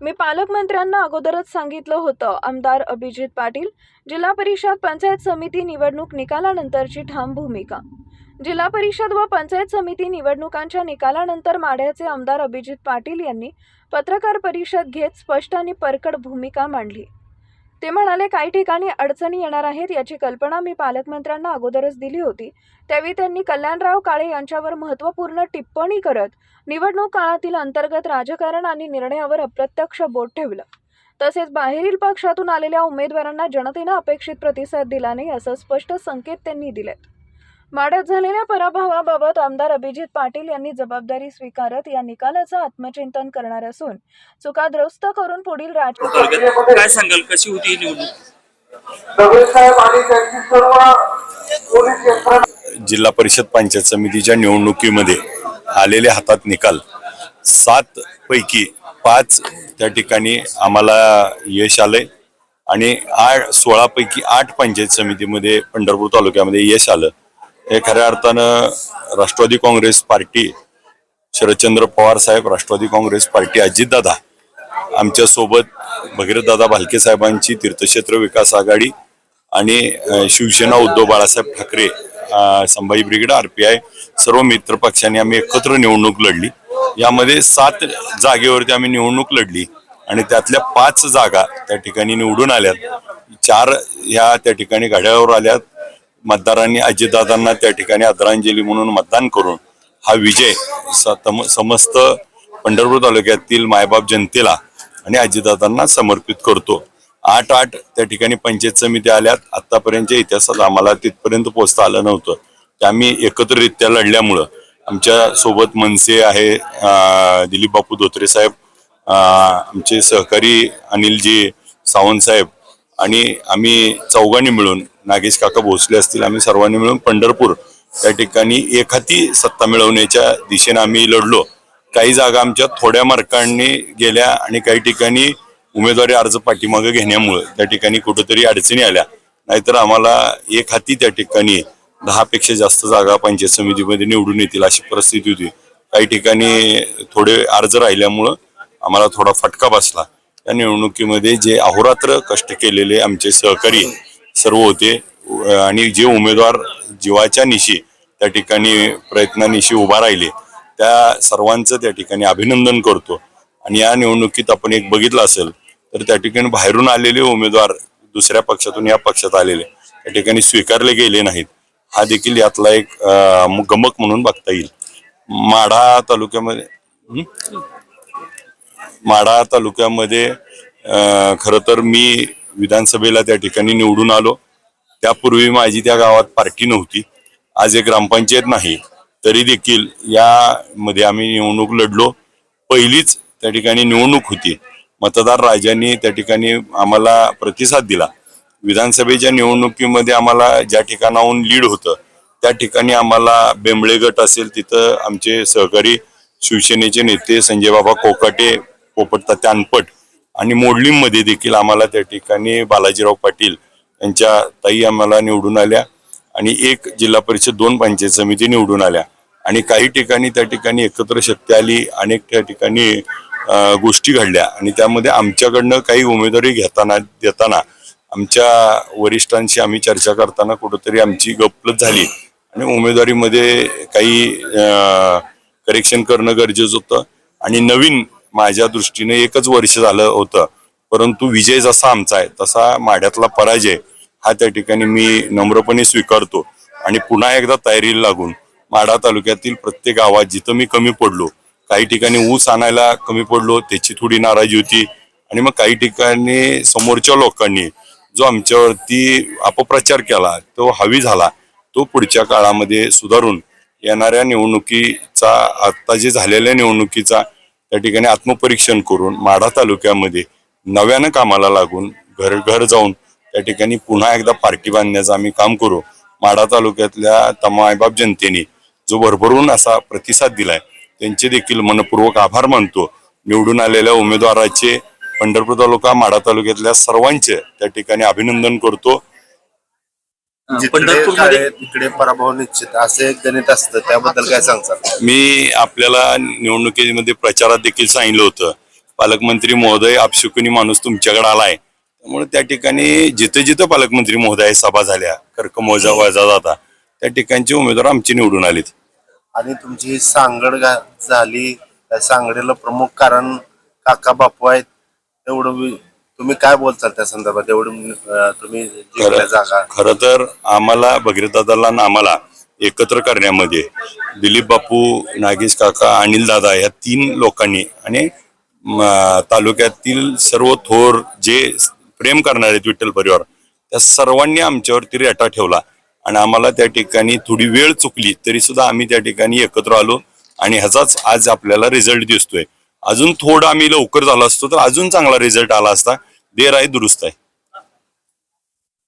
मी पालकमंत्र्यांना अगोदरच सांगितलं होतं. आमदार अभिजित पाटील जिल्हा परिषद पंचायत समिती निवडणूक निकालानंतरची ठाम भूमिका. जिल्हा परिषद व पंचायत समिती निवडणुकांच्या निकालानंतर माढ्याचे आमदार अभिजित पाटील यांनी पत्रकार परिषद घेत स्पष्ट आणि परकड भूमिका मांडली. ते म्हणाले काही ठिकाणी अडचणी येणार आहेत याची कल्पना मी पालकमंत्र्यांना अगोदरच दिली होती. त्यावेळी त्यांनी कल्याणराव काळे यांच्यावर महत्त्वपूर्ण टिप्पणी करत निवडणूक काळातील अंतर्गत राजकारण आणि निर्णयावर अप्रत्यक्ष बोट ठेवलं. तसेच बाहेरील पक्षातून आलेल्या उमेदवारांना जनतेनं अपेक्षित प्रतिसाद दिला नाही असं स्पष्ट संकेत त्यांनी दिलेत. माड्यात झालेल्या पराभवाबाबत आमदार अभिजित पाटील यांनी जबाबदारी स्वीकारत या निकालाचं आत्मचिंतन करणार असून चुका दुरुस्त करून पुढील राजकीय काय सांगाल? कशी होती ही निवडणूक? दगडसाहेब आणि त्यांची सर्व पोलीस यंत्रणा जिल्हा परिषद पंचायत समितीच्या निवडणुकीमध्ये आलेले हातात निकाल. सात पैकी पाच त्या ठिकाणी आम्हाला यश आलंय आणि आठ सोळा पैकी आठ पंचायत समितीमध्ये पंढरपूर तालुक्यामध्ये यश आलं. हे खऱ्या अर्थानं राष्ट्रवादी काँग्रेस पार्टी शरदचंद्र पवार साहेब राष्ट्रवादी काँग्रेस पार्टी अजितदादा आमच्यासोबत भगीरथदादा भालके साहेबांची तीर्थक्षेत्र विकास आघाडी आणि शिवसेना उद्धव बाळासाहेब ठाकरे संभाजी ब्रिगेड आय सर्व मित्र पक्षांनी आम्ही एकत्र निवडणूक लढली. यामध्ये सात जागेवरती आम्ही निवडणूक लढली आणि त्यातल्या पाच जागा त्या ठिकाणी निवडून आल्यात. चार ह्या त्या ठिकाणी घड्याळावर आल्यात. मतदारांनी अजितदादांना त्या ठिकाणी आदरांजली म्हणून मतदान करून हा विजय स- समस्त पंढरपूर तालुक्यातील मायबाप जनतेला आणि अजितदादांना समर्पित करतो. आठ आठ त्या ठिकाणी पंचायत समिती आल्यात. आतापर्यंतच्या इतिहासात आम्हाला तिथपर्यंत पोहोचता आलं नव्हतं. ते आम्ही एकत्ररित्या लढल्यामुळं आमच्यासोबत मनसे आहे दिलीप बापू धोत्रे साहेब आमचे सहकारी अनिलजी सावंत साहेब आणि आम्ही चौघांनी मिळून नागेश काका भोसले असतील आम्ही सर्वांनी मिळून पंढरपूर त्या ठिकाणी एखादी सत्ता मिळवण्याच्या दिशेने आम्ही लढलो. काही जागा आमच्या थोड्या मार्कांनी गेल्या आणि काही ठिकाणी उमेदवारी अर्ज पाठीमागे घेण्यामुळे त्या ठिकाणी कुठेतरी अडचणी आल्या. नाहीतर आम्हाला एक हाती त्या ठिकाणी दहापेक्षा जास्त जागा पंचायत समितीमध्ये निवडून येतील अशी परिस्थिती होती. काही ठिकाणी थोडे अर्ज राहिल्यामुळं आम्हाला थोडा फटका बसला. त्या निवडणुकीमध्ये जे अहोरात्र कष्ट केलेले आमचे सहकारी सर्व होते. आणि जे उमेदवार जीवाच्या निशी त्या ठिकाणी प्रयत्नानिशी उभा राहिले त्या सर्वांचं त्या ठिकाणी अभिनंदन करतो. आणि या निवडणुकीत आपण एक बघितलं असेल तर त्या ठिकाणी बाहेरून आलेले उमेदवार दुसऱ्या पक्षातून या पक्षात आलेले त्या ठिकाणी स्वीकारले गेले नाहीत. हा देखील यातला एक गमक म्हणून बघता येईल. माढा तालुक्यामध्ये माढा तालुक्यामध्ये खरं तर मी विधानसभेला त्या ठिकाणी निवडून आलो. त्यापूर्वी माझी त्या गावात पार्टी नव्हती. आज एक ग्रामपंचायत नाही तरी देखील यामध्ये आम्ही निवडणूक लढलो. पहिलीच त्या ठिकाणी निवडणूक होती. मतदार राजांनी त्या ठिकाणी आम्हाला प्रतिसाद दिला. विधानसभेच्या निवडणुकीमध्ये आम्हाला ज्या ठिकाणाहून लीड होतं त्या ठिकाणी आम्हाला बेंबळे गट असेल तिथं आमचे सहकारी शिवसेनेचे नेते संजय बाबा कोकाटे पोपट तात्या अनपट आणि मोडलीमध्ये देखील आम्हाला त्या ठिकाणी बालाजीराव पाटील यांच्या ताई आम्हाला निवडून आल्या आणि एक जिल्हा परिषद दोन पंचायत समिती निवडून आल्या. आणि काही ठिकाणी त्या ठिकाणी एकत्र शक्ती आली अनेक त्या ठिकाणी गोष्टी घडल्या. आणि त्यामध्ये आमच्याकडनं काही उमेदवारी घेताना देताना आमच्या वरिष्ठांशी आम्ही चर्चा करताना कुठंतरी आमची गपलत झाली. आणि उमेदवारीमध्ये काही करेक्शन करणं गरजेचं होतं. आणि नवीन माझ्या दृष्टीने एकच वर्ष झालं होतं. परंतु विजय जसा आमचा आहे तसा माढ्यातला पराजय हा त्या ठिकाणी मी नम्रपणे स्वीकारतो. आणि पुन्हा एकदा तयारीला लागून माढा तालुक्यातील प्रत्येक गावात जिथं मी कमी पडलो काही ठिकाणी ऊस आणायला कमी पडलो त्याची थोडी नाराजी होती. आणि मग काही ठिकाणी समोरच्या लोकांनी जो आमच्यावरती अपप्रचार केला तो हवी झाला तो पुढच्या काळामध्ये सुधारून येणाऱ्या निवडणुकीचा आत्ता जे झालेल्या निवडणुकीचा त्या ठिकाणी आत्मपरीक्षण करून माढा तालुक्यामध्ये नव्यानं कामाला लागून घर घर जाऊन त्या ठिकाणी पुन्हा एकदा पार्टी बांधण्याचं आम्ही काम करू. माढा तालुक्यातल्या तमायबाब जनतेने जो भरभरून असा प्रतिसाद दिलाय त्यांचे देखील मनपूर्वक आभार मानतो. निवडून आलेल्या उमेदवाराचे पंढरपूर तालुका माढा तालुक्यातल्या सर्वांचे त्या ठिकाणी अभिनंदन करतो. पंढरपूर पंढरपूरमध्ये मध्ये तिकडे पराभव निश्चित असे एक गणित असतं. त्याबद्दल काय सांगता मी आपल्याला निवडणुकीमध्ये प्रचारात देखील सांगितलं होतं. पालकमंत्री महोदय आपशुकुनी माणूस तुमच्याकडे आलाय. त्यामुळे त्या ठिकाणी जिथं जिथं पालकमंत्री महोदय सभा झाल्या कर्कमोजा वजा जाता त्या ठिकाणचे उमेदवार आमचे निवडून आलेत. आणि तुमची ही सांगड घा- झाली त्या सांगडीला प्रमुख कारण काका बापू आहेत एवढं तुम्ही काय बोलताल त्या संदर्भात? एवढं तुम्ही जिंकल्या जागा. खरं तर आम्हाला भगीरथदादाला आणि आम्हाला एकत्र करण्यामध्ये दिलीप बापू नागेश काका अनिल दादा या तीन लोकांनी आणि म, तालुक्यातील सर्व थोर जे प्रेम करणारे आहेत विठ्ठल परिवार त्या सर्वांनी आमच्यावरती रेटा ठेवला. आणि आम्हाला त्या ठिकाणी थोडी वेळ चुकली तरी सुद्धा आम्ही त्या ठिकाणी एकत्र आलो आणि ह्याचाच आज आपल्याला रिझल्ट दिसतोय. अजून थोडं आम्ही लवकर झालो असतो तर अजून चांगला रिझल्ट आला असता. देर आहे दुरुस्त आहे.